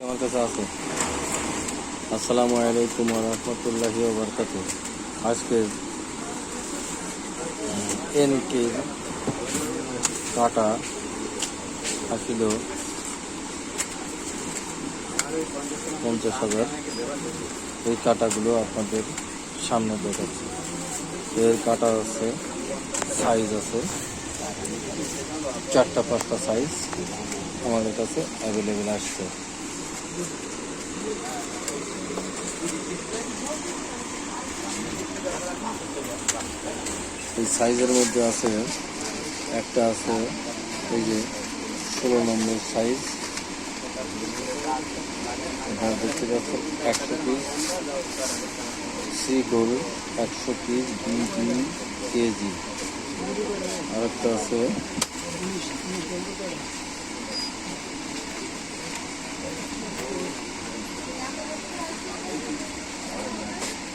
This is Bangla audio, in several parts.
আমার কাছে আছে। আসসালামু আলাইকুম রহমতুল্লাহি বরকাত আজকে এনকে কাটা আসিল পঞ্চাশ হাজার। এই কাটাগুলো আপনাদের সামনে দেখাচ্ছে। এর কাটা আছে সাইজ আছে। চারটা পাঁচটা সাইজ আমাদের কাছে অ্যাভেলেবেল আসছে। এই সাইজের মধ্যে আছে, একটা আছে, এই যে ষোলো নম্বর সাইজ। এখানে দেখতে পাচ্ছেন একশো পিস সি গোল, একশো পিস বি বি কেজি আরেকটা আছে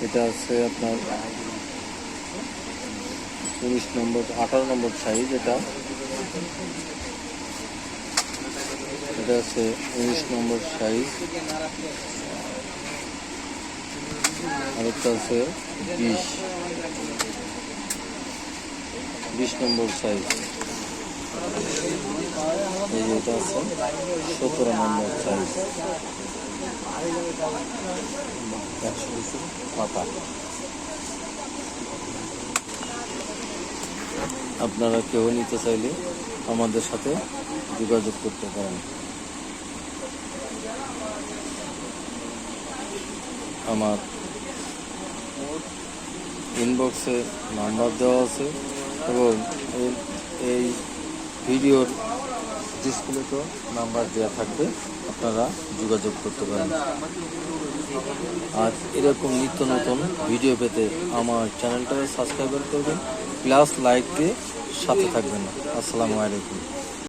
এটা আছে আপনার উনিশ নম্বর, আঠারো নম্বর সাইজ এটা। এটা আছে উনিশ নম্বর সাইজ আরেকটা আছে বিশ। বিশ নম্বর সাইজ এই যে এটা আছে সতেরো নম্বর সাইজ আপনারা কেউ নিতে চাইলে আমাদের সাথে যোগাযোগ করতে পারেন। আমার ইনবক্সে নাম্বার দেওয়া আছে এবং এই- এই ভিডিওর তো নাম্বার দেওয়া থাকবে, আপনারা যোগাযোগ করতে পারেন। আর এরকম নিত্য নতুন ভিডিও পেতে আমার চ্যানেলটা সাবস্ক্রাইব করবেন প্লাস লাইক দিয়ে সাথে থাকবেন। আসসালামু আলাইকুম।